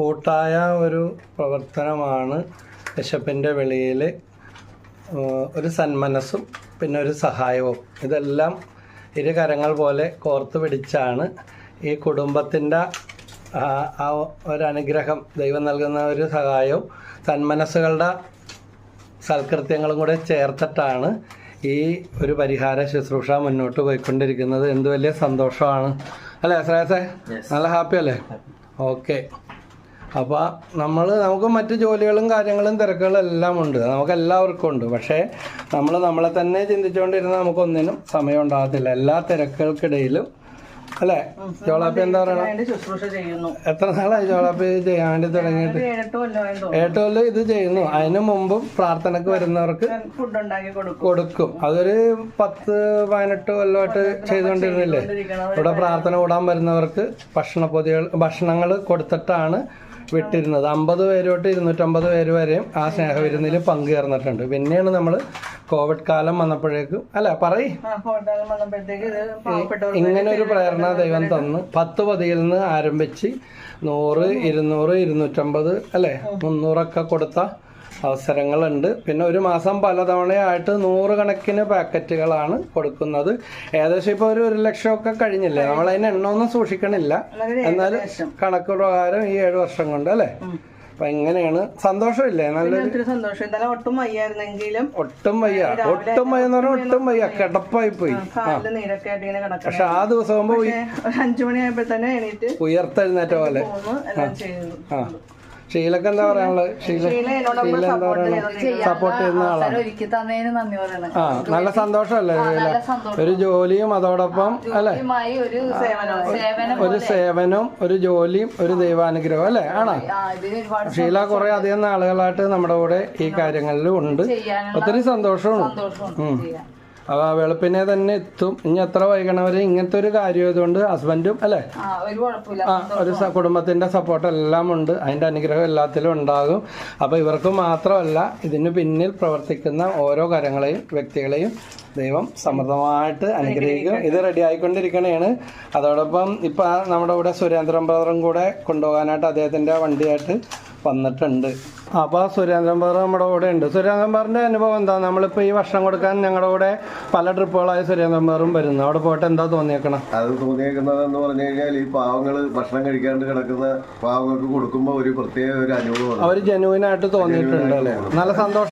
കൂട്ടായ ഒരു പ്രവർത്തനമാണ് ബിഷപ്പിന്റെ വെളിയിൽ ഒരു സന്മനസ്സും പിന്നെ ഒരു സഹായവും. ഇതെല്ലാം ഇരു കരങ്ങൾ പോലെ കോർത്ത് പിടിച്ചാണ് ഈ കുടുംബത്തിന്റെ ആ ആ ഒരു അനുഗ്രഹം ദൈവം നൽകുന്ന ഒരു സഹായവും സന്മനസ്സുകളുടെ സൽകൃത്യങ്ങളും കൂടെ ചേർത്തിട്ടാണ് ഈ ഒരു പരിഹാര ശുശ്രൂഷ മുന്നോട്ട് പോയിക്കൊണ്ടിരിക്കുന്നത്. എന്ത് വലിയ സന്തോഷമാണ്. അല്ലേ ശ്രേയസേ നല്ല ഹാപ്പി അല്ലേ ഓക്കെ അപ്പോൾ നമ്മൾ നമുക്ക് മറ്റ് ജോലികളും കാര്യങ്ങളും തിരക്കുകളും എല്ലാം ഉണ്ട്. നമുക്ക് എല്ലാവർക്കും ഉണ്ട്. പക്ഷേ നമ്മൾ നമ്മളെ തന്നെ ചിന്തിച്ചുകൊണ്ടിരുന്ന നമുക്കൊന്നിനും സമയം ഉണ്ടാകത്തില്ല. എല്ലാ തിരക്കുകൾക്കിടയിലും അല്ലേ? ജോളാപ്പി എന്താ പറയുക എത്ര നാളായി ജോളാപ്പി ചെയ്യാൻ വേണ്ടി തുടങ്ങിയിട്ട് ഏറ്റവും ഇത് ചെയ്യുന്നു. അതിന് മുമ്പും പ്രാർത്ഥനക്ക് വരുന്നവർക്ക് കൊടുക്കും. അതൊരു പത്ത് പതിനെട്ട് കൊല്ലമായിട്ട് ചെയ്തുകൊണ്ടിരുന്നില്ലേ ഇവിടെ പ്രാർത്ഥന കൂടാൻ വരുന്നവർക്ക് ഭക്ഷണ പൊതികൾ ഭക്ഷണങ്ങൾ കൊടുത്തിട്ടാണ് വിട്ടിരുന്നത്. അമ്പത് പേര് തൊട്ട് ഇരുന്നൂറ്റമ്പത് പേര് വരെയും ആ സ്നേഹവിരുന്നിൽ പങ്കുചേർന്നിട്ടുണ്ട്. പിന്നെയാണ് നമ്മൾ കോവിഡ് കാലം വന്നപ്പോഴേക്കും അല്ല പറയ്. ഇങ്ങനെ ഒരു പ്രേരണ ദൈവം തന്ന് പത്ത് പതിയിൽ നിന്ന് ആരംഭിച്ച് നൂറ് ഇരുന്നൂറ് ഇരുന്നൂറ്റമ്പത് അല്ലേ? മുന്നൂറൊക്കെ കൊടുത്ത അവസരങ്ങളുണ്ട്. പിന്നെ ഒരു മാസം പലതവണയായിട്ട് നൂറുകണക്കിന് പാക്കറ്റുകളാണ് കൊടുക്കുന്നത്. ഏകദേശം ഇപ്പോൾ ഒരു ഒരു ലക്ഷമൊക്കെ കഴിഞ്ഞില്ലേ? നമ്മൾ അതിന് എണ്ണമൊന്നും സൂക്ഷിക്കണില്ല. എന്നാലും എന്നാൽ കണക്ക് പ്രകാരം ഈ ഏഴ് വർഷം കൊണ്ട് അല്ലേ? അപ്പൊ എങ്ങനെയാണ്? സന്തോഷമില്ലേ? നല്ല സന്തോഷം. ഇന്നലെ ഒട്ടും വയ്യായിരുന്നെങ്കിലും ഒട്ടും വയ്യ. ഒട്ടും വയ്യ എന്ന് പറഞ്ഞാൽ ഒട്ടും വയ്യ. കിടപ്പായി പോയി. പക്ഷെ ആ ദിവസം ഒരു അഞ്ചു മണിയായപ്പോ തന്നെ എണീറ്റ് ഉയർത്തെഴുന്നേറ്റ പോലെ. ആ. ഷീലക്ക് എന്താ പറയാനുള്ളത്? ഷീല ഷീല എന്താ പറയുന്നത് സപ്പോർട്ട് ചെയ്യുന്ന ആളാണ്. ഒരുക്കി തന്നതിന് നന്ദി പറയണം. ആ നല്ല സന്തോഷമല്ലേ ഷീല? ഒരു ജോലിയും അതോടൊപ്പം അല്ലെ? ഒരു സേവനം ഒരു സേവനവും ഒരു ജോലിയും ഒരു ദൈവാനുഗ്രഹം അല്ലേ? ആണോ? ഷീല കുറെ അധികം നാളുകളായിട്ട് നമ്മുടെ കൂടെ ഈ കാര്യങ്ങളിൽ ഉണ്ട്. ഒത്തിരി സന്തോഷവും അപ്പൊ ആ വെളുപ്പിനെ തന്നെ എത്തും. ഇനി എത്ര വൈകണവരെ ഇങ്ങനത്തെ ഒരു കാര്യം ആയതുകൊണ്ട് ഹസ്ബൻഡും അല്ലേ? ആ ഒരു കുടുംബത്തിന്റെ സപ്പോർട്ട് എല്ലാം ഉണ്ട്. അതിന്റെ അനുഗ്രഹം എല്ലാത്തിലും ഉണ്ടാകും. അപ്പൊ ഇവർക്ക് മാത്രമല്ല ഇതിന് പിന്നിൽ പ്രവർത്തിക്കുന്ന ഓരോ കാര്യങ്ങളെയും വ്യക്തികളെയും ദൈവം സമൃദ്ധമായിട്ട് അനുഗ്രഹിക്കും. ഇത് റെഡി ആയിക്കൊണ്ടിരിക്കണേണ്. അതോടൊപ്പം ഇപ്പൊ നമ്മുടെ കൂടെ സുരേന്ദ്രൻ ബ്രദറും കൂടെ കൊണ്ടുപോകാനായിട്ട് അദ്ദേഹത്തിന്റെ വണ്ടിയായിട്ട് വന്നിട്ടുണ്ട്. അപ്പോൾ സുരേന്ദ്രൻ ബ്രദർ നമ്മുടെ കൂടെ ഉണ്ട് സുരേന്ദ്രൻ ബ്രദറിന്റെ അനുഭവം എന്താ? നമ്മളിപ്പോൾ ഈ വർഷം കൊടുക്കാൻ ഞങ്ങളുടെ കൂടെ പല ട്രിപ്പുകളായി സുരേന്ദ്രൻ ബ്രദറും വരുന്നു. അവിടെ പോയിട്ട് എന്താ തോന്നിയേക്കണം? അത് തോന്നിയേക്കുന്നത് എന്ന് പറഞ്ഞു കഴിഞ്ഞാൽ ഈ പാവങ്ങൾ ഭക്ഷണം കഴിക്കാണ്ട് കിടക്കുന്ന പാവങ്ങൾക്ക് കൊടുക്കുമ്പോൾ ഒരു പ്രത്യേക ഒരു അനുഭവമാണ്. അവർ ജനുവിനായിട്ട് തോന്നിയിട്ടുണ്ട് അല്ലേ? നല്ല സന്തോഷം.